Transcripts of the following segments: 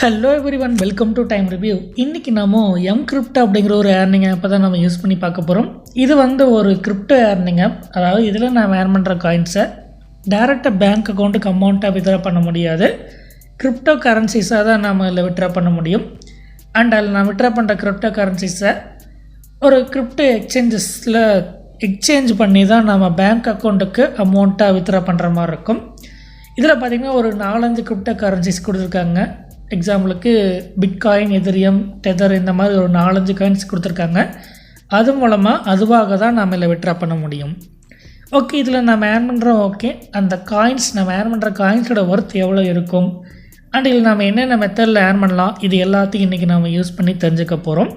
Hello everyone welcome to time review இன்றைக்கி நம்ம M crypto அப்படிங்கிற ஒரு ஏர்னிங் ஆப்பை தான் நம்ம யூஸ் பண்ணி பார்க்க போகிறோம் இது வந்து ஒரு கிரிப்டோ ஏர்னிங் ஆப் அதாவது இதில் நான் ஏர்ன் பண்ணுற காயின்ஸை டேரெக்டாக பேங்க் அக்கௌண்ட்டுக்கு அமௌண்ட்டாக வித்ரா பண்ண முடியாது. கிரிப்டோ கரன்சிஸாக தான் நம்ம இதில் வித்ரா பண்ண முடியும். அண்ட் அதில் நான் வித்ரா பண்ணுற கிரிப்டோ கரன்சிஸை ஒரு கிரிப்டோ எக்ஸ்சேஞ்சஸில் எக்ஸ்சேஞ்ச் பண்ணி தான் நம்ம பேங்க் அக்கௌண்ட்டுக்கு அமௌண்ட்டாக வித்ரா பண்ணுற மாதிரி இருக்கும். இதில் பார்த்திங்கன்னா ஒரு நாலஞ்சு கிரிப்டோ கரன்சிஸ் கொடுத்துருக்காங்க. எக்ஸாம்பிளுக்கு பிட்காயின் எதிரியம் டெதர் இந்த மாதிரி ஒரு நாலஞ்சு காயின்ஸ் கொடுத்துருக்காங்க. அது மூலமாக அதுவாக தான் நாம் இதில் விட்ரா பண்ண முடியும். ஓகே இதில் நம்ம ஏர்ன் பண்ணுறோம் ஓகே அந்த காயின்ஸ் நம்ம ஏர்ன் பண்ணுற காயின்ஸோட ஒர்த் எவ்வளோ இருக்கும்? அண்ட் இதில் நம்ம என்னென்ன மெத்தடில் ஏர்ன் பண்ணலாம்? இது எல்லாத்தையும் இன்றைக்கி நம்ம யூஸ் பண்ணி தெரிஞ்சுக்க போகிறோம்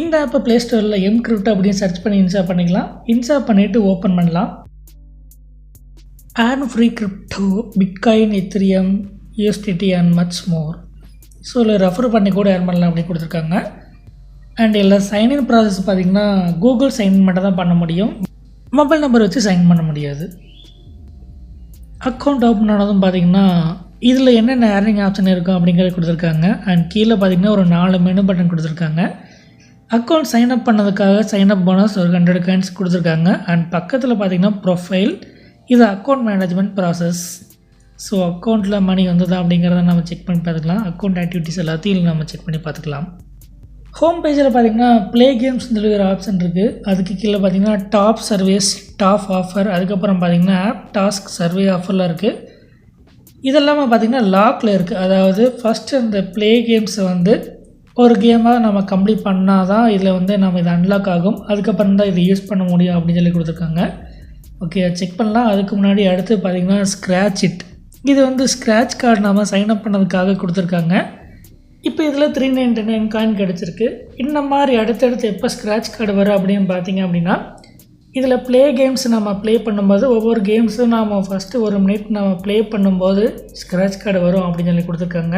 இந்த ஆப்பை ப்ளே ஸ்டோரில் எம் கிரிப்ட் அப்படின்னு சர்ச் பண்ணி இன்ஸ்டால் பண்ணிக்கலாம். இன்ஸ்டால் பண்ணிவிட்டு ஓப்பன் பண்ணலாம். Earn free crypto bitcoin Ethereum USDT and much more so இதில் ரெஃபர் பண்ணி கூட ஏர்ன் பண்ணலாம் அப்படி கொடுத்துருக்காங்க. அண்ட் இதில் சைன்இன் ப்ராசஸ் பார்த்திங்கன்னா கூகுள் சைன்இன் மட்டும் தான் பண்ண முடியும். மொபைல் நம்பர் வச்சு சைன் பண்ண முடியாது. அக்கௌண்ட் ஓப்பன் ஆனதும் பார்த்திங்கன்னா இதில் என்னென்ன ஏர்னிங் ஆப்ஷன் இருக்கும் அப்படிங்கிறது கொடுத்துருக்காங்க. அண்ட் கீழே பார்த்திங்கன்னா ஒரு நாலு மெனு பட்டன் கொடுத்துருக்காங்க. அக்கௌண்ட் சைன் அப் பண்ணதுக்காக சைன் அப் போனஸ் ஒரு ஹண்ட்ரட் காயின்ஸ் கொடுத்துருக்காங்க. அண்ட் பக்கத்தில் பார்த்திங்கன்னா ப்ரொஃபைல் இது அக்கௌண்ட் மேனேஜ்மெண்ட் ப்ராசஸ் ஸோ அக்கௌண்ட்டில் மணி வந்ததா அப்படிங்கிறத நம்ம செக் பண்ணி பார்த்துக்கலாம். அக்கௌண்ட் ஆக்டிவிட்டீஸ் எல்லாத்தையும் நம்ம செக் பண்ணி பார்த்துக்கலாம். ஹோம் பேஜில் பார்த்தீங்கன்னா ப்ளே கேம்ஸ் சொல்லி ஒரு ஆப்ஷன் இருக்குது அதுக்கு கீழே பார்த்தீங்கன்னா டாப் சர்வீஸ் டாப் ஆஃபர் அதுக்கப்புறம் பார்த்தீங்கன்னா ஆப் டாஸ்க் சர்வே ஆஃபர்லாம் இருக்குது இதெல்லாமே பார்த்திங்கன்னா லாக்கில் இருக்குது அதாவது ஃபஸ்ட்டு அந்த ப்ளே கேம்ஸை வந்து ஒரு கேமாக நம்ம கம்ப்ளீட் பண்ணால் தான் இதில் வந்து நம்ம இது அன்லாக் ஆகும். அதுக்கப்புறம் தான் இதை யூஸ் பண்ண முடியும் அப்படின்னு சொல்லி கொடுத்துருக்காங்க. ஓகே செக் பண்ணலாம். அதுக்கு முன்னாடி அடுத்து பார்த்திங்கன்னா ஸ்க்ராட்ச் இட் இது வந்து ஸ்க்ராட்ச் கார்டு நாம் சைன் அப் பண்ணதுக்காக கொடுத்துருக்காங்க. இப்போ இதில் த்ரீ நைன்டி நைன் காயின் கிடச்சிருக்கு. இந்த மாதிரி அடுத்தடுத்து எப்போ ஸ்க்ராட்ச் கார்டு வரும் அப்படின்னு பார்த்தீங்க அப்படின்னா இதில் ப்ளே கேம்ஸ் நம்ம ப்ளே பண்ணும்போது ஒவ்வொரு கேம்ஸும் நாம் ஃபஸ்ட்டு ஒரு மினிட் நம்ம ப்ளே பண்ணும்போது ஸ்க்ராட்ச் கார்டு வரும் அப்படின்னு சொல்லி கொடுத்துருக்காங்க.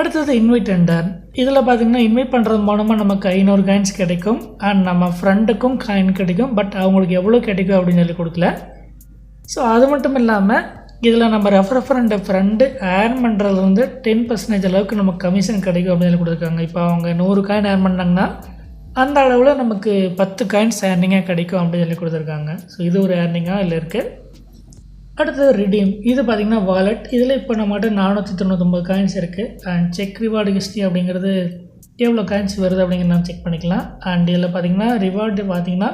அடுத்தது இன்வைட் அண்டர் இதில் பார்த்திங்கன்னா இன்வைட் பண்ணுறது மூலமாக நமக்கு ஐநூறு காயின்ஸ் கிடைக்கும். அண்ட் நம்ம ஃப்ரெண்டுக்கும் காயின் கிடைக்கும். பட் அவங்களுக்கு எவ்வளோ கிடைக்கும் அப்படின்னு சொல்லி கொடுக்கல. ஸோ அது மட்டும் இல்லாமல் இதில் நம்ம ரெஃபர் ஃப்ரெண்டு ஃப்ரெண்டு ஏர்ன் பண்ணுறது வந்து டென் பர்சன்டேஜ் அளவுக்கு நமக்கு கமிஷன் கிடைக்கும் அப்படின்னு சொல்லி கொடுத்துருக்காங்க. இப்போ அவங்க நூறு காயின் ஏர்ன் பண்ணாங்கன்னா அந்த அளவில் நமக்கு பத்து காயின்ஸ் ஏர்னிங்காக கிடைக்கும் அப்படின்னு சொல்லி கொடுத்துருக்காங்க. ஸோ இது ஒரு ஏர்னிங்காக இதில் இருக்குது அடுத்தது ரிடீம் இது பார்த்திங்கன்னா வாலெட் இதில் இப்போ நம்மகிட்ட நானூற்றி தொண்ணூத்தொம்பது காயின்ஸ் இருக்குது அண்ட் செக் ரிவார்டு ஹிஸ்ட்ரி அப்படிங்கிறது எவ்வளோ காயின்ஸ் வருது அப்படிங்கிறத நம்ம செக் பண்ணிக்கலாம். அண்ட் இதில் பார்த்திங்கன்னா ரிவார்டு பார்த்திங்கன்னா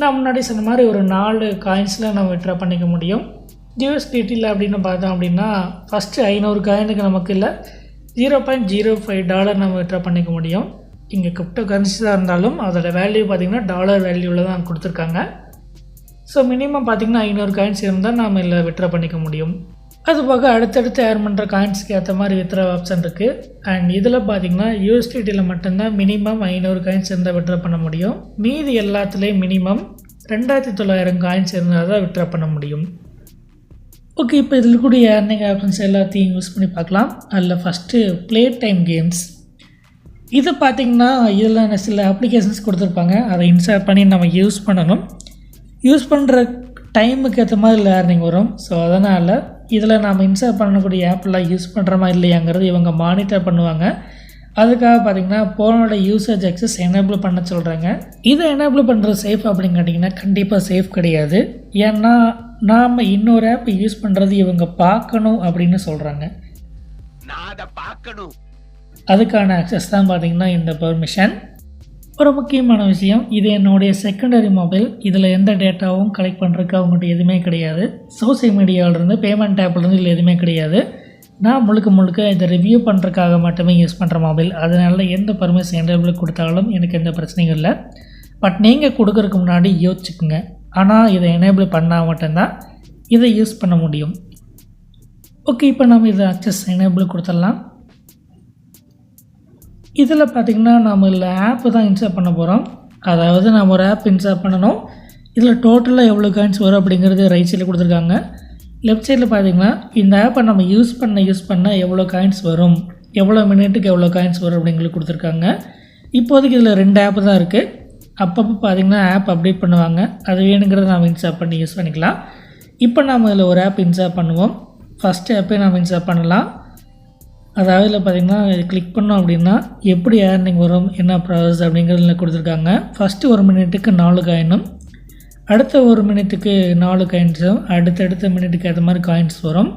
நான் முன்னாடி சொன்ன மாதிரி ஒரு நாலு காயின்ஸில் நம்ம விட்ரா பண்ணிக்க முடியும். ஜிஎஸ்டிடியில் அப்படின்னு பார்த்தோம் அப்படின்னா ஃபஸ்ட்டு ஐநூறு காயினுக்கு நமக்கு இல்லை zero point zero five dollar நம்ம விட்ரா பண்ணிக்க முடியும். இங்கே கிரிப்டோ கரன்சி தான் இருந்தாலும் அதோடய வேல்யூ பார்த்திங்கன்னா டாலர் வேல்யூவில் தான் கொடுத்துருக்காங்க. ஸோ மினிமம் பார்த்திங்கன்னா ஐநூறு காயின்ஸ் இருந்தால் நாம் இதில் விட்ரா பண்ணிக்க முடியும். அது போக அடுத்தடுத்து ஏர் பண்ணுற காயின்ஸ்க்கு ஏற்ற மாதிரி வித்ரா ஆப்ஷன் இருக்குது அண்ட் இதில் பார்த்தீங்கன்னா யூஎஸ்டிடியில் மட்டும்தான் மினிமம் ஐநூறு காயின்ஸ் இருந்தால் விட்ரா பண்ண முடியும். மீதி எல்லாத்துலேயும் மினிமம் ரெண்டாயிரத்தி தொள்ளாயிரம் காயின்ஸ் இருந்தால் தான் விட்ரா பண்ண முடியும். ஓகே இப்போ இதில் கூட ஏர்னிங் ஆப்ஷன்ஸ் எல்லாத்தையும் யூஸ் பண்ணி பார்க்கலாம். அதில் ஃபஸ்ட்டு ப்ளே டைம் கேம்ஸ் இது பார்த்திங்கன்னா இதில் சில அப்ளிகேஷன்ஸ் கொடுத்துருப்பாங்க. அதை இன்ஸ்டால் பண்ணி நம்ம யூஸ் பண்ணணும். யூஸ் பண்ணுற டைமுக்கு ஏற்ற மாதிரி லேர்னிங் ஏர்னிங் வரும். ஸோ அதனால் இதில் நாம் இன்ஸ்டால் பண்ணக்கூடிய ஆப்பெல்லாம் யூஸ் பண்ணுறோமா இல்லையாங்கிறது இவங்க மானிட்டர் பண்ணுவாங்க. அதுக்காக பார்த்திங்கன்னா ஃபோனோட யூசேஜ் அக்சஸ் எனேபிள் பண்ண சொல்கிறாங்க இதை எனேபிள் பண்ணுறது சேஃப் அப்படின்னு கேட்டிங்கன்னா கண்டிப்பாக சேஃப் கிடையாது. ஏன்னா நாம் இன்னொரு ஆப் யூஸ் பண்ணுறது இவங்க பார்க்கணும் அப்படின்னு சொல்கிறாங்க நான் அதை பார்க்கணும். அதுக்கான அக்சஸ் தான் பார்த்திங்கன்னா இந்த பெர்மிஷன் ஒரு முக்கியமான விஷயம் இது என்னுடைய செகண்டரி மொபைல் இதில் எந்த டேட்டாவும் கலெக்ட் பண்ணுறதுக்கு அவங்ககிட்ட எதுவுமே கிடையாது. சோசியல் மீடியாவிலேருந்து பேமெண்ட் ஆப்லேருந்து இதில் எதுவுமே கிடையாது. நான் முழுக்க முழுக்க இதை ரிவ்யூ பண்ணுறதுக்காக மட்டுமே யூஸ் பண்ணுற மொபைல் அதனால எந்த பர்மிஷன் எனேபிள் கொடுத்தாலும் எனக்கு எந்த பிரச்சனையும் இல்லை. பட் நீங்கள் கொடுக்கறதுக்கு முன்னாடி யோசிச்சுக்குங்க. ஆனால் இதை எனேபிள் பண்ணால் மட்டும்தான் இதை யூஸ் பண்ண முடியும். ஓகே இப்போ நம்ம இதை அக்சஸ் எனேபிள் கொடுத்துடலாம். இதில் பார்த்திங்கன்னா நம்ம இதில் ஆப்பு தான் இன்ஸ்டால் பண்ண போகிறோம் அதாவது நம்ம ஒரு ஆப் இன்ஸ்டால் பண்ணணும். இதில் டோட்டலாக எவ்வளோ காயின்ஸ் வரும் அப்படிங்கிறது ரைட் சைடில் கொடுத்துருக்காங்க. லெஃப்ட் சைடில் பார்த்தீங்கன்னா இந்த ஆப்பை நம்ம யூஸ் பண்ண யூஸ் பண்ண எவ்வளோ காயின்ஸ் வரும்? எவ்வளோ மினிட்டுக்கு எவ்வளோ காயின்ஸ் வரும் அப்படிங்கிறது கொடுத்துருக்காங்க. இப்போதைக்கு இதில் ரெண்டு ஆப்பு தான் இருக்குது அப்பப்போ பார்த்திங்கன்னா ஆப் அப்டேட் பண்ணுவாங்க. அது வேணுங்கிறத நம்ம இன்ஸ்டால் பண்ணி யூஸ் பண்ணிக்கலாம். இப்போ நம்ம இதில் ஒரு ஆப் இன்ஸ்டால் பண்ணுவோம். ஃபஸ்ட்டு ஆப்பே நம்ம இன்ஸ்டால் பண்ணலாம். அதாவது இதில் பார்த்தீங்கன்னா இது கிளிக் பண்ணோம் அப்படின்னா எப்படி ஏர்னிங் வரும் என்ன ப்ராசஸ் அப்படிங்கிறதுல கொடுத்துருக்காங்க. ஃபஸ்ட்டு ஒரு மினிட்டுக்கு நாலு காயினும் அடுத்த ஒரு மினிட்டுக்கு நாலு காயின்ஸும் அடுத்தடுத்த மினிட்டுக்கு ஏற்ற மாதிரி காயின்ஸ் வரும்.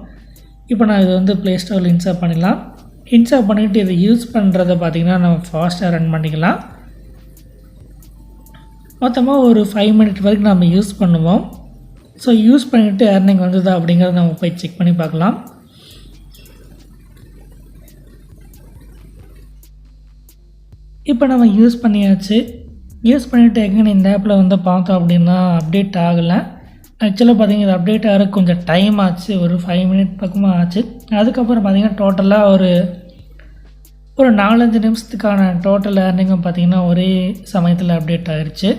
இப்போ நான் இது வந்து ப்ளே ஸ்டோரில் இன்ஸ்டால் பண்ணிடலாம். இன்ஸ்டால் பண்ணிவிட்டு இதை யூஸ் பண்ணுறத பார்த்திங்கன்னா நம்ம ஃபாஸ்ட்டாக ரன் பண்ணிக்கலாம். மொத்தமாக ஒரு ஃபைவ் மினிட் வரைக்கும் நம்ம யூஸ் பண்ணுவோம். ஸோ யூஸ் பண்ணிவிட்டு ஏர்னிங் வந்ததா அப்படிங்கிறத நம்ம போய் செக் பண்ணி பார்க்கலாம். இப்போ நம்ம யூஸ் பண்ணியாச்சு. யூஸ் பண்ணிவிட்டு எங்கே இந்த ஆப்பில் வந்து பார்த்தோம் அப்படின்னா அப்டேட் ஆகலை. ஆக்சுவலாக பார்த்தீங்கன்னா இது அப்டேட் ஆகிற கொஞ்சம் டைம் ஆச்சு. ஒரு ஃபைவ் மினிட் பக்கமாக ஆச்சு. அதுக்கப்புறம் பார்த்திங்கன்னா டோட்டலாக ஒரு ஒரு நாலஞ்சு நிமிஷத்துக்கான டோட்டல் ஏர்னிங்கும் பார்த்திங்கன்னா ஒரே சமயத்தில் அப்டேட் ஆகிடுச்சு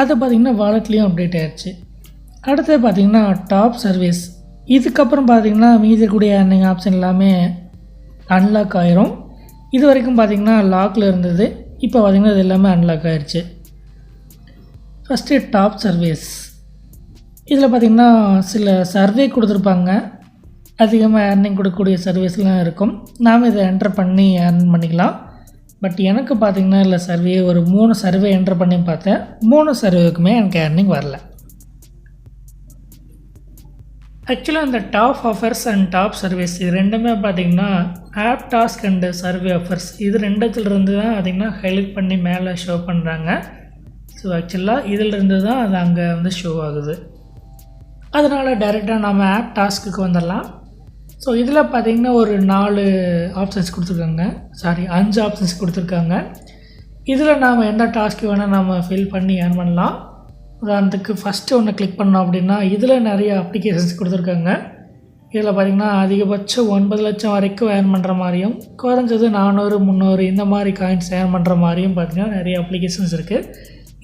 அது பார்த்திங்கன்னா வாலெட்லேயும் அப்டேட் ஆகிடுச்சு அடுத்தது பார்த்திங்கன்னா டாப் சர்வீஸ் இதுக்கப்புறம் பார்த்திங்கன்னா மீதி கூடிய ஏர்னிங் ஆப்ஷன் எல்லாமே அன்லாக் ஆயிரும். இது வரைக்கும் பார்த்திங்கன்னா லாக்கில் இருந்தது. இப்போ பார்த்திங்கன்னா இது எல்லாமே அன்லாக் ஆயிடுச்சு ஃபஸ்ட்டு டாப் சர்வீஸ் இதில் பார்த்திங்கன்னா சில சர்வே கொடுத்துருப்பாங்க. அதிகமாக ஏர்னிங் கொடுக்கக்கூடிய சர்வீஸ்லாம் இருக்கும். நாம் இதை என்டர் பண்ணி ஏர்ன் பண்ணிக்கலாம். பட் எனக்கு பார்த்திங்கன்னா இல்லை சர்வே ஒரு மூணு சர்வே என்டர் பண்ணி பார்த்தேன். மூணு சர்வேக்குமே எனக்கு ஏர்னிங் வரல. ஆக்சுவலாக இந்த top offers and top service இது ரெண்டுமே பார்த்திங்கன்னா app task and survey offers இது ரெண்டுத்துலேருந்து தான் பார்த்திங்கன்னா ஹைலைட் பண்ணி மேலே ஷோ பண்ணுறாங்க ஸோ ஆக்சுவலாக இதிலிருந்து தான் அது அங்கே வந்து ஷோ ஆகுது. அதனால் டைரெக்டாக நம்ம ஆப் டாஸ்க்குக்கு வந்துடலாம். ஸோ இதில் பார்த்திங்கன்னா ஒரு நாலு ஆப்ஷன்ஸ் கொடுத்துருக்காங்க. சாரி அஞ்சு ஆப்ஷன்ஸ் கொடுத்துருக்காங்க. இதில் நாம் எந்த டாஸ்க்கு வேணால் நம்ம ஃபில் பண்ணி ஏர்ன் பண்ணலாம். உதாரணத்துக்கு ஃபஸ்ட்டு ஒன்று கிளிக் பண்ணோம் அப்படின்னா இதில் நிறைய அப்ளிகேஷன்ஸ் கொடுத்துருக்காங்க. இதில் பார்த்திங்கன்னா அதிகபட்சம் ஒன்பது லட்சம் வரைக்கும் ஏர்ன் பண்ணுற மாதிரியும் குறைஞ்சது நானூறு முந்நூறு இந்த மாதிரி காயின்ஸ் ஏர்ன் பண்ணுற மாதிரியும் பார்த்திங்கன்னா நிறைய அப்ளிகேஷன்ஸ் இருக்குது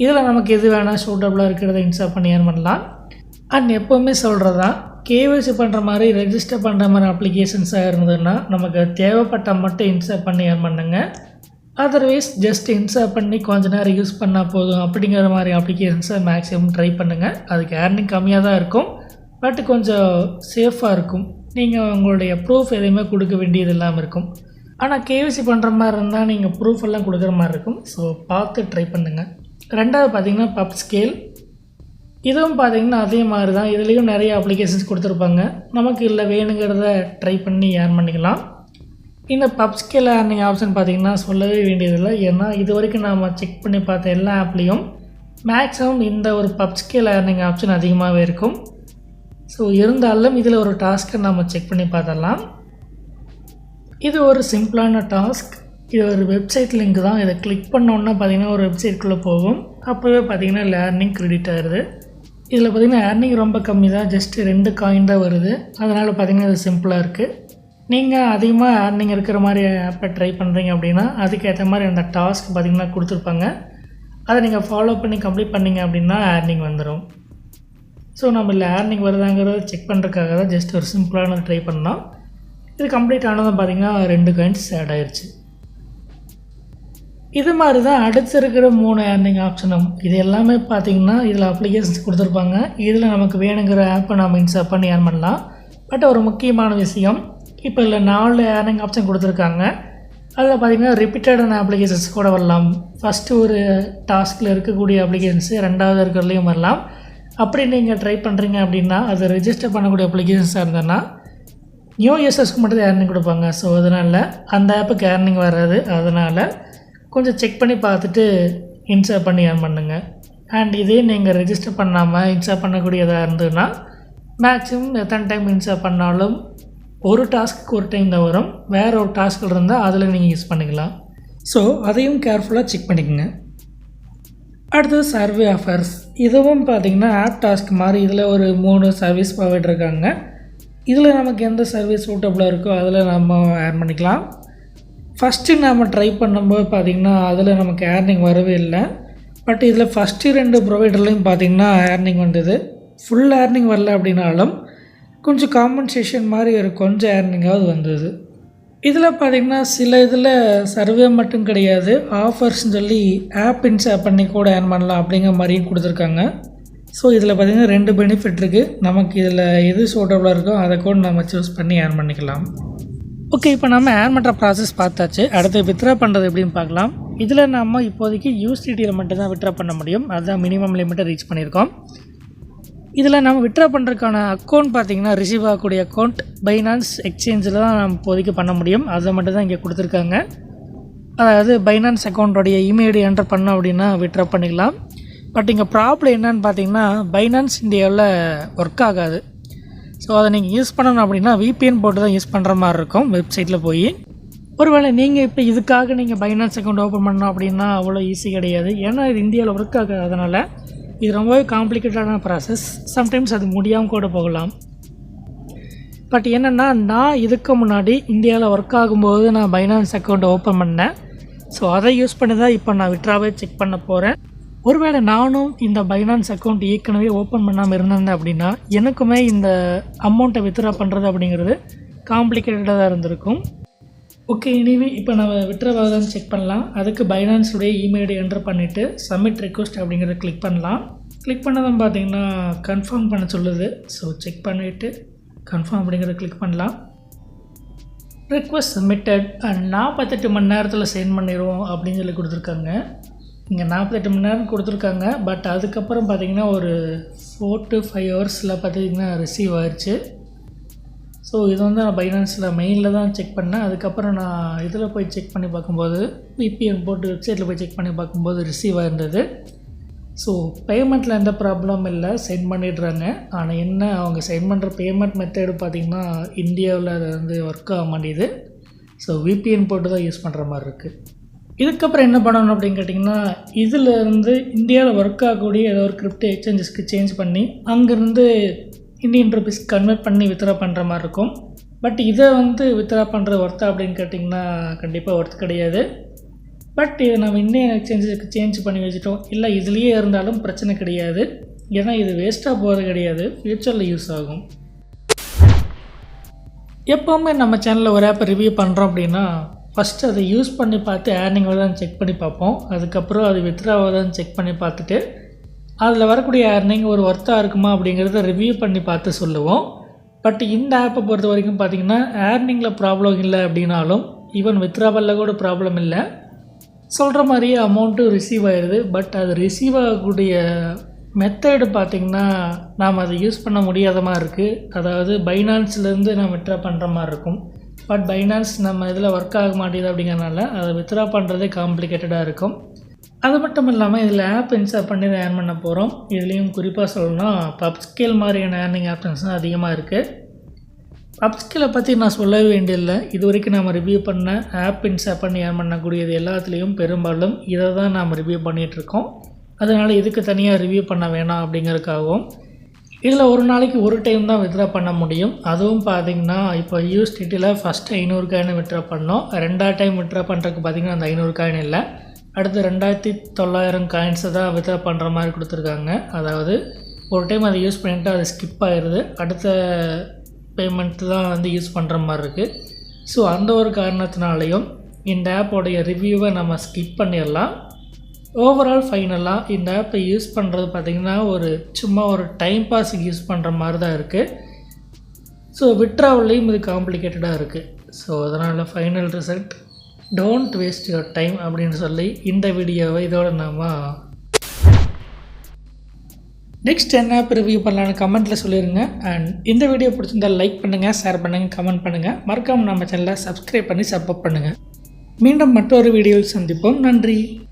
இதில் நமக்கு எது வேணால் சூட்டபுளாக இருக்கிறத இன்ஸ்டால் பண்ணி ஏர்ன் பண்ணலாம். அண்ட் எப்போவுமே சொல்கிறதா கேஒய்சி பண்ணுற மாதிரி ரெஜிஸ்டர் பண்ணுற மாதிரி அப்ளிகேஷன்ஸாக இருந்ததுன்னா நமக்கு தேவைப்பட்டால் மட்டும் இன்ஸ்டால் பண்ணி ஏர்ன் பண்ணுங்க. அதர்வைஸ் ஜஸ்ட் இன்சர்ட் பண்ணி கொஞ்ச நேரம் யூஸ் பண்ணால் போதும். அப்படிங்கிற மாதிரி அப்ளிகேஷன்ஸை மேக்ஸிமம் ட்ரை பண்ணுங்கள் அதுக்கு ஏர்னிங் கம்மியாக தான் இருக்கும். பட் கொஞ்சம் சேஃபாக இருக்கும். நீங்கள் உங்களுடைய ப்ரூஃப் எதையுமே கொடுக்க வேண்டியது இல்லாமல் இருக்கும். ஆனால் கேவிசி பண்ணுற மாதிரி இருந்தால் நீங்கள் ப்ரூஃப் எல்லாம் கொடுக்குற மாதிரி இருக்கும். ஸோ பார்த்து ட்ரை பண்ணுங்கள் ரெண்டாவது பார்த்திங்கன்னா பப் ஸ்கேல் இதுவும் பார்த்திங்கன்னா அதே மாதிரி தான். இதுலேயும் நிறைய அப்ளிகேஷன்ஸ் கொடுத்துருப்பாங்க. நமக்கு இல்லை வேணுங்கிறத ட்ரை பண்ணி ஏர்ன் பண்ணிக்கலாம். இந்த பப் ஸ்கேல் ஏர்னிங் ஆப்ஷன் பார்த்திங்கன்னா சொல்லவே வேண்டியதில்லை. ஏன்னா இது வரைக்கும் நாம் செக் பண்ணி பார்த்த எல்லா ஆப்லேயும் மேக்ஸிமம் இந்த ஒரு பப் ஸ்கேல் ஏர்னிங் ஆப்ஷன் அதிகமாகவே இருக்கும். ஸோ இருந்தாலும் இதில் ஒரு டாஸ்க்கை நம்ம செக் பண்ணி பார்த்துடலாம். இது ஒரு சிம்பிளான டாஸ்க் இது ஒரு வெப்சைட் லிங்க் தான். இதை கிளிக் பண்ணோன்னா பார்த்தீங்கன்னா ஒரு வெப்சைட்குள்ளே போகும். அப்போவே பார்த்தீங்கன்னா லேர்னிங் க்ரெடிட் ஆகிடுது இதில் பார்த்தீங்கன்னா ஏர்னிங் ரொம்ப கம்மி தான். ஜஸ்ட்டு ரெண்டு காயின் தான் வருது. அதனால் பார்த்தீங்கன்னா இது சிம்பிளாக இருக்குது நீங்கள் அதிகமாக ஏர்னிங் இருக்கிற மாதிரி ஆப்பை ட்ரை பண்ணுறீங்க அப்படின்னா அதுக்கேற்ற மாதிரி அந்த டாஸ்க் பார்த்தீங்கன்னா கொடுத்துருப்பாங்க. அதை நீங்கள் ஃபாலோ பண்ணி கம்ப்ளீட் பண்ணிங்க அப்படின்னா ஏர்னிங் வந்துடும் ஸோ நம்ம இல்லை ஏர்னிங் வருதாங்கிறத செக் பண்ணுறதுக்காக தான் ஜஸ்ட் ஒரு சிம்பிளானது ட்ரை பண்ணோம். இது கம்ப்ளீட் ஆனதும் பார்த்தீங்கன்னா ரெண்டு காயின்ஸ் ஆட் ஆயிடுச்சு இது மாதிரி தான் அடுத்து இருக்கிற மூணு ஏர்னிங் ஆப்ஷனும் இது எல்லாமே பார்த்தீங்கன்னா இதில் அப்ளிகேஷன்ஸ் கொடுத்துருப்பாங்க. இதில் நமக்கு வேணுங்கிற ஆப்பை நம்ம இன்ஸ்டால் பண்ணி ஏர்ன் பண்ணலாம். பட் ஒரு முக்கியமான விஷயம் இப்போ இல்லை நாலு ஏர்னிங் ஆப்ஷன் கொடுத்துருக்காங்க. அதில் பார்த்தீங்கன்னா ரிப்பீட்டடான அப்ளிகேஷன்ஸ் கூட வரலாம். ஃபஸ்ட்டு ஒரு டாஸ்கில் இருக்கக்கூடிய அப்ளிகேஷன்ஸு ரெண்டாவது இருக்கிறதுலையும் வரலாம். அப்படி நீங்கள் ட்ரை பண்ணுறீங்க அப்படின்னா அதை ரெஜிஸ்டர் பண்ணக்கூடிய அப்ளிகேஷன்ஸாக இருந்ததுன்னா நியூ யூசர்ஸ்க்கு மட்டும் ஏர்னிங் கொடுப்பாங்க. ஸோ அதனால் அந்த ஆப்புக்கு ஏர்னிங் வராது. அதனால் கொஞ்சம் செக் பண்ணி பார்த்துட்டு இன்ஸ்டால் பண்ணி ஏர்ன் பண்ணுங்கள் அண்ட் இதே நீங்கள் ரெஜிஸ்டர் பண்ணாமல் இன்ஸ்டால் பண்ணக்கூடியதாக இருந்ததுன்னா மேக்ஸிமம் எத்தனை டைம் இன்ஸ்டால் பண்ணாலும் ஒரு டாஸ்க்கு ஒரு டைம் தான் வரும். வேறு ஒரு டாஸ்கில் இருந்தால் அதில் நீங்கள் யூஸ் பண்ணிக்கலாம். ஸோ அதையும் கேர்ஃபுல்லாக செக் பண்ணிக்கோங்க. அடுத்தது சர்வே ஆஃபர்ஸ் இதுவும் பார்த்திங்கன்னா ஆப் டாஸ்க் மாதிரி இதில் ஒரு மூணு சர்வீஸ் ப்ரொவைடர் இருக்காங்க. இதில் நமக்கு எந்த சர்வீஸ் சூட்டபுளாக இருக்கோ அதில் நம்ம ஏர் பண்ணிக்கலாம். ஃபஸ்ட்டு நம்ம ட்ரை பண்ணும்போது பார்த்திங்கன்னா அதில் நமக்கு ஏர்னிங் வரவே இல்லை. பட் இதில் ஃபஸ்ட்டு ரெண்டு ப்ரொவைடர்லையும் பார்த்திங்கன்னா ஏர்னிங் வந்தது. ஃபுல் ஏர்னிங் வரல அப்படின்னாலும் கொஞ்சம் காம்பன்சேஷன் மாதிரி ஒரு கொஞ்சம் ஏர்னிங்காவது வந்தது. இதில் பார்த்திங்கன்னா சில இதில் சர்வே மட்டும் கிடையாது. ஆஃபர்ஸ்னு சொல்லி ஆப் இன்ஸ்டால் பண்ணி கூட ஏர்ன் பண்ணலாம் அப்படிங்கிற மாதிரியும் கொடுத்துருக்காங்க. ஸோ இதில் பார்த்திங்கன்னா ரெண்டு பெனிஃபிட் இருக்குது நமக்கு இதில் எது சூட்டபுளாக இருக்கோ அதை கூட நம்ம சூஸ் பண்ணி ஏர்ன் பண்ணிக்கலாம். ஓகே இப்போ நம்ம ஏர்ன் பண்ணுற ப்ராசஸ் பார்த்தாச்சு. அடுத்து வித்ரா பண்ணுறது எப்படின்னு பார்க்கலாம். இதில் நம்ம இப்போதைக்கு யூஸ்டிடியில் மட்டும்தான் வித்ரா பண்ண முடியும். அதுதான் மினிமம் லிமிட்டை ரீச் பண்ணியிருக்கோம். இதில் நம்ம விட்ரா பண்ணுறதுக்கான அக்கௌண்ட் பார்த்தீங்கன்னா ரிசீவ் ஆகக்கூடிய அக்கௌண்ட் பைனான்ஸ் எக்ஸ்சேஞ்சில் தான் நம்ம இப்போதைக்கு பண்ண முடியும். அதை மட்டும் தான் இங்கே கொடுத்துருக்காங்க. அதாவது பைனான்ஸ் அக்கௌண்ட்டோடைய இமெயில் என்டர் பண்ணோம் அப்படின்னா விட்ரா பண்ணிக்கலாம். பட் இங்கே ப்ராப்ளம் என்னன்னு பார்த்தீங்கன்னா பைனான்ஸ் இந்தியாவில் ஒர்க் ஆகாது. ஸோ அதை நீங்கள் யூஸ் பண்ணணும் அப்படின்னா விபிஎன் போட்டு தான் யூஸ் பண்ணுற மாதிரி இருக்கும் வெப்சைட்டில் போய். ஒருவேளை நீங்கள் இப்போ இதுக்காக நீங்கள் பைனான்ஸ் அக்கௌண்ட் ஓப்பன் பண்ணோம் அப்படின்னா அவ்வளோ ஈஸி கிடையாது. ஏன்னா இது இந்தியாவில் ஒர்க் ஆகாதனால இது ரொம்பவே காம்ப்ளிகேட்டடான ப்ராசஸ் சம்டைம்ஸ் அது முடியாமல் கூட போகலாம். பட் என்னென்னா நான் இதுக்கு முன்னாடி இந்தியாவில் ஒர்க் ஆகும்போது நான் பைனான்ஸ் அக்கௌண்ட் ஓப்பன் பண்ணேன். ஸோ அதை யூஸ் பண்ணி தான் இப்போ நான் விட்ராவே செக் பண்ண போகிறேன் ஒருவேளை நானும் இந்த பைனான்ஸ் அக்கௌண்ட் ஏற்கனவே ஓப்பன் பண்ணாமல் இருந்திருந்தேன் அப்படின்னா எனக்குமே இந்த அமௌண்ட்டை வித்ரா பண்ணுறது அப்படிங்கிறது காம்ப்ளிகேட்டடாக இருந்திருக்கும். ஓகே எனிவே இப்போ நம்ம விட்ரவாதான் செக் பண்ணலாம். அதுக்கு பைனான்ஸுடைய இமெயில் என்டர் பண்ணிவிட்டு சப்மிட் ரெக்வஸ்ட் அப்படிங்கிறத கிளிக் பண்ணலாம். கிளிக் பண்ணதும் பார்த்தீங்கன்னா கன்ஃபார்ம் பண்ண சொல்லுது. ஸோ செக் பண்ணிவிட்டு கன்ஃபார்ம் அப்படிங்கிறத கிளிக் பண்ணலாம். ரிக்வஸ்ட் சப்மிட்டட் அண்ட் நாற்பத்தெட்டு மணி நேரத்தில் சென்ட் பண்ணிடுவோம் அப்படின்னு சொல்லி கொடுத்துருக்காங்க. இங்கே நாற்பத்தெட்டு மணி நேரம் கொடுத்துருக்காங்க. பட் அதுக்கப்புறம் பார்த்தீங்கன்னா ஒரு ஃபோர் டு ஃபைவ் ஹவர்ஸில் பார்த்தீங்கன்னா ரிசீவ் ஆயிடுச்சு ஸோ இது வந்து நான் பைனான்ஸில் மெயினில் தான் செக் பண்ணேன். அதுக்கப்புறம் நான் இதில் போய் செக் பண்ணி பார்க்கும்போது விபிஎன் போட்டு வெப்சைட்டில் போய் செக் பண்ணி பார்க்கும்போது ரிசீவ் ஆயிருந்தது. ஸோ பேமெண்ட்டில் எந்த ப்ராப்ளமும் இல்லை. சென்ட் பண்ணிடுறாங்க. ஆனால் என்ன அவங்க சென்ட் பண்ணுற பேமெண்ட் மெத்தேடு பார்த்திங்கன்னா இந்தியாவில் அது வந்து ஒர்க் ஆக மாட்டேங்குது. ஸோ விபிஎன் போட்டு தான் யூஸ் பண்ணுற மாதிரி இருக்குது இதுக்கப்புறம் என்ன பண்ணணும் அப்படின்னு கேட்டிங்கன்னா இதில் இருந்து இந்தியாவில் ஒர்க் ஆகக்கூடிய ஏதோ ஒரு கிரிப்டோ எக்ஸ்சேஞ்சஸ்க்கு சேஞ்ச் பண்ணி அங்கேருந்து இந்தியன் ருபீஸ் கன்வெர்ட் பண்ணி வித்ரா பண்ணுற மாதிரி இருக்கும். பட் இதை வந்து வித்ரா பண்ணுறது ஒர்த்தா அப்படின்னு கேட்டிங்கன்னா கண்டிப்பாக ஒர்த்து கிடையாது. பட் இதை நம்ம இன்னும் எக்ஸ்சேஞ்சுக்கு சேஞ்ச் பண்ணி வச்சுட்டோம். இல்லை இதுலேயே இருந்தாலும் பிரச்சனை கிடையாது. ஏன்னா இது வேஸ்ட்டாக போகிறது கிடையாது. ஃப்யூச்சரில் யூஸ் ஆகும். எப்போவுமே நம்ம சேனலில் ஒரு ஆப்பை ரிவ்யூ பண்ணுறோம் அப்படின்னா ஃபஸ்ட்டு அதை யூஸ் பண்ணி பார்த்து ஏர்னிங் தான் செக் பண்ணி பார்ப்போம். அதுக்கப்புறம் அது வித்ராவை தான் செக் பண்ணி பார்த்துட்டு அதில் வரக்கூடிய ஏர்னிங் ஒரு ஒர்த்தாக இருக்குமா அப்படிங்கிறத ரிவ்யூ பண்ணி பார்த்து சொல்லுவோம். பட் இந்த ஆப்பை பொறுத்த வரைக்கும் பார்த்திங்கன்னா ஏர்னிங்கில் ப்ராப்ளம் இல்லை அப்படின்னாலும் ஈவன் வித்ராவலில் கூட ப்ராப்ளம் இல்லை. சொல்கிற மாதிரியே அமௌண்ட்டும் ரிசீவ் ஆயிடுது பட் அது ரிசீவ் ஆகக்கூடிய மெத்தடு பார்த்திங்கன்னா நாம் அதை யூஸ் பண்ண முடியாத மாதிரி இருக்குது அதாவது பைனான்ஸ்லேருந்து நம்ம வித்ரா பண்ணுற மாதிரி இருக்கும். பட் பைனான்ஸ் நம்ம இதில் ஒர்க் ஆக மாட்டேங்குது அப்படிங்கிறனால அதை வித்ரா பண்ணுறதே காம்ப்ளிகேட்டடாக இருக்கும். அது மட்டும் இல்லாமல் இதில் ஆப் இன்ஸ்டால் பண்ணி தான் ஏர்ன் பண்ண போகிறோம் இதுலேயும் குறிப்பாக சொல்லணும்னா பப்ஸ்கேல் மாதிரியான ஏர்னிங் ஆப்ஷன்ஸ் தான் அதிகமாக இருக்குது பப்ஸ்கேலை பற்றி நான் சொல்லவே வேண்டியதில்லை. இது வரைக்கும் நம்ம ரிவ்யூ பண்ண ஆப் இன்ஸ்டால் பண்ணி ஏர்ன் பண்ணக்கூடியது எல்லாத்துலேயும் பெரும்பாலும் இதை தான் நாம் ரிவ்யூ பண்ணிகிட்ருக்கோம் அதனால் இதுக்கு தனியாக ரிவ்யூ பண்ண வேணாம் அப்படிங்கிறதுக்காகவும். இதில் ஒரு நாளைக்கு ஒரு டைம் தான் வித்ரா பண்ண முடியும். அதுவும் பார்த்தீங்கன்னா இப்போ யூஎஸ்டிடியில் ஃபஸ்ட்டு ஐநூறு காயின் வித்ரா பண்ணோம். ரெண்டாவது டைம் வித்ரா பண்ணுறதுக்கு பார்த்திங்கன்னா அந்த ஐநூறு காயின் இல்லை. அடுத்து ரெண்டாயிரத்தி தொள்ளாயிரம் காயின்ஸை தான் வித்ரா பண்ணுற மாதிரி கொடுத்துருக்காங்க. அதாவது ஒரு டைம் அதை யூஸ் பண்ணிவிட்டு அது ஸ்கிப் ஆயிடுது அடுத்த பேமெண்ட் தான் வந்து யூஸ் பண்ணுற மாதிரி இருக்குது ஸோ அந்த ஒரு காரணத்தினாலையும் இந்த ஆப்போடைய ரிவ்யூவை நம்ம ஸ்கிப் பண்ணிடலாம். ஓவரால் ஃபைனலாக இந்த ஆப்பை யூஸ் பண்ணுறது பார்த்திங்கன்னா ஒரு சும்மா ஒரு டைம் பாஸுக்கு யூஸ் பண்ணுற மாதிரி தான் இருக்குது ஸோ விட்ராவல்லையும் இது காம்ப்ளிகேட்டடாக இருக்குது ஸோ அதனால் final result don't waste your time அப்படின்னு சொல்லி இந்த வீடியோவை இதோட நாம நெக்ஸ்ட் என்ன ஆப் ரிவ்யூ பண்ணலான்னு கமெண்ட்டில் சொல்லிடுங்க அண்ட் இந்த வீடியோ பிடிச்சிருந்தால் லைக் பண்ணுங்கள் ஷேர் பண்ணுங்கள் கமெண்ட் பண்ணுங்கள் மறக்காமல் நம்ம சேனலை சப்ஸ்கிரைப் பண்ணி சப்போர்ட் பண்ணுங்கள் மீண்டும் மற்றொரு வீடியோவில் சந்திப்போம். நன்றி.